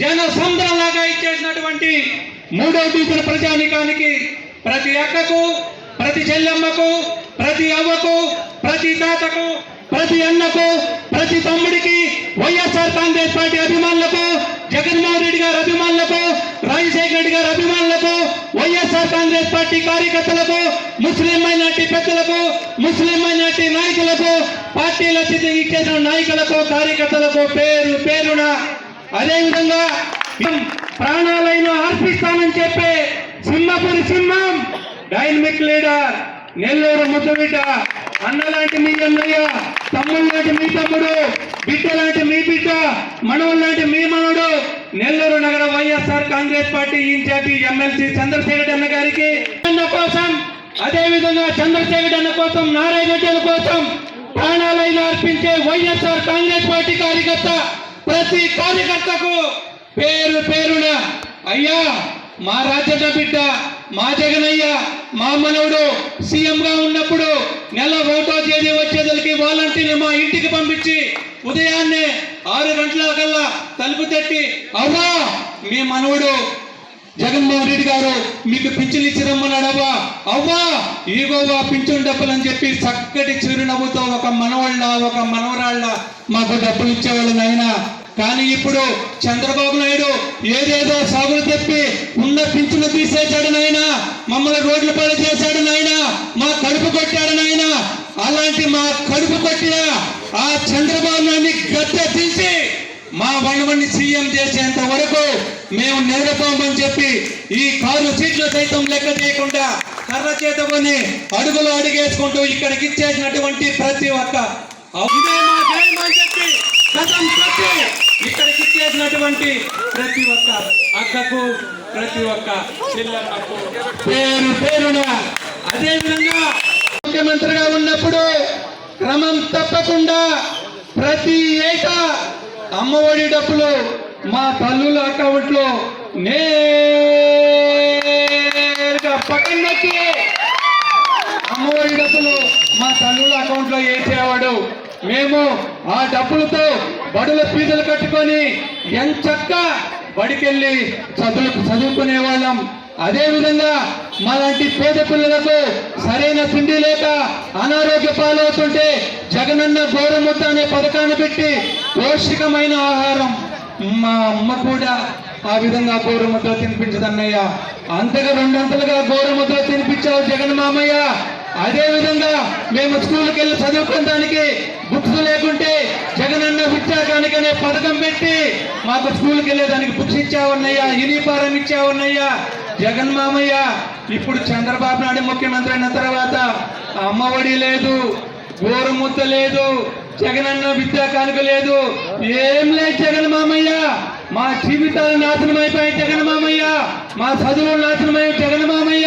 జన లాగా ఇచ్చేసినటువంటి మూడో డివిజన్ ప్రజానికానికి ప్రతి అక్కకు ప్రతి చెల్లెమ్మకు ప్రతి అవ్వకు ప్రతి తాతకు ప్రతి అన్నకు ప్రతి తమ్ముడికి వైఎస్ఆర్ కాంగ్రెస్ పార్టీ అభిమానులకు జగన్మోహన్ రెడ్డి గారి అభిమానులకు రాజశేఖర రెడ్డి గారి అభిమానులకు వైఎస్ఆర్ కాంగ్రెస్ పార్టీ కార్యకర్తలకు ముస్లిం మైనార్టీ పెద్దలకు ముస్లిం మైనార్టీ నాయకులకు పార్టీల స్థితి ఇచ్చేసిన నాయకులకు కార్యకర్తలకు పేరు పేరున అదేవిధంగా ప్రాణాలైన అర్పిస్తామని చెప్పే సింహపురి సింహం డైనమిక్ లీడర్ నెల్లూరు ముద్దబిడ్డ అన్నలాంటి మీ అన్నయ్య తమ్ముడు లాంటి మీ తమ్ముడు బిడ్డ లాంటి మీ బిడ్డ మనవుడు లాంటి మీ మనవుడు నెల్లూరు నగర YSR Congress party incharge MLC Chandrasekhar అన్న గారికి కోసం అదే విధంగా చంద్రశేఖర్ అన్న కోసం నారాయణ రెడ్డి కోసం ప్రాణాలైన అర్పించే వైఎస్ఆర్ కాంగ్రెస్ పార్టీ కార్యకర్త ప్రతి కార్యకర్తకు పేరు పేరున అయ్యా మా రాజ్యసభ బిడ్డ మా జగనయ్య మా మనవుడు సీఎంగా ఉన్నప్పుడు నెల ఒకటో తేదీ వచ్చేదలికి వాలంటీర్ని మా ఇంటికి పంపించి ఉదయాన్నే ఆరు గంటల కల్లా తలుపు తట్టి అవ్వా మీ మనవుడు జగన్మోహన్ రెడ్డి గారు మీకు పింఛన్ ఇచ్చి రమ్మన్నాడవా అవ్వా ఈగోవా పింఛన్ డబ్బులు అని చెప్పి చక్కటి చిరునవ్వుతో ఒక మనవాళ్ళ ఒక మనవరాళ్ళ మాకు డబ్బులు ఇచ్చేవాళ్ళు నాయన. కానీ ఇప్పుడు చంద్రబాబు నాయుడు ఏదేదో సాగులు తెప్పి ఉన్న పింఛను తీసేశాడు నాయన మమ్మల్ని రోడ్ల పాలు చేశాడు నాయన మా కడుపు కొట్టాడు నాయన. అలాంటి మా కడుపు కొట్టిన ఆ చంద్రబాబు నాయుడిని గద్దె తీసి మా వణవణ్ణి సీఎం చేసేంత వరకు మేము నిలబడతామని చెప్పి ఈ కారు సీట్లు సైతం లెక్క చేయకుండా కర్ర చేతకొని అడుగులు అడిగేసుకుంటూ ఇక్కడికి ఇచ్చేసినటువంటి ప్రతి ఒక్క మా అని చెప్పి గతం కొట్టి ఇక్కడికి చేసినటువంటి ప్రతి ఒక్క అక్కకు ప్రతి ఒక్క చెల్లెమ్మకు పేరు పేరున అదే విధంగా ముఖ్యమంత్రిగా ఉన్నప్పుడు క్రమం తప్పకుండా ప్రతి ఏటా అమ్మఒడి డబ్బులు మా తల్లుల అకౌంట్లో నేరుగా పక్కన అమ్మఒడి డబ్బులు మా తల్లుల అకౌంట్లో వేసేవాడు. మేము ఆ డబ్బులతో బడుల ఫీజులు కట్టుకొని ఎంచక్క బడికెళ్ళి చదువు చదువుకునే వాళ్ళం. అదేవిధంగా మాలాంటి పేద పిల్లలకు సరైన తిండి లేక అనారోగ్య పాలవుతుంటే జగనన్న గౌరముద్ద అనే పథకాన్ని పెట్టి పౌష్టికమైన ఆహారం. మా అమ్మ కూడా ఆ విధంగా గౌరముద్ద తినిపించదన్నయ్య. అంతగా రెండంతలుగా గౌరముద్ద తినిపించావు జగన్ మామయ్య. అదేవిధంగా మేము స్కూల్కి వెళ్ళి చదువుకోవడానికి బుక్స్ లేకుంటే జగనన్న విద్యాకానికి అనే పథకం పెట్టి మాకు స్కూల్కి వెళ్ళేదానికి బుక్స్ ఇచ్చావన్నయ్యా యూనిఫారం ఇచ్చావన్నయ్యా జగన్ మామయ్య ఇప్పుడు చంద్రబాబు నాయుడు ముఖ్యమంత్రి అయిన తర్వాత అమ్మఒడి లేదు గోరుముద్ద లేదు జగనన్న విద్యా కానుక లేదు. ఏం లేదు జగన్ మామయ్య. మా జీవితాలు నాశనం అయిపోయాయి జగన్ మామయ్య. మా చదువులు నాశనమయ్యాయి జగన్ మామయ్య.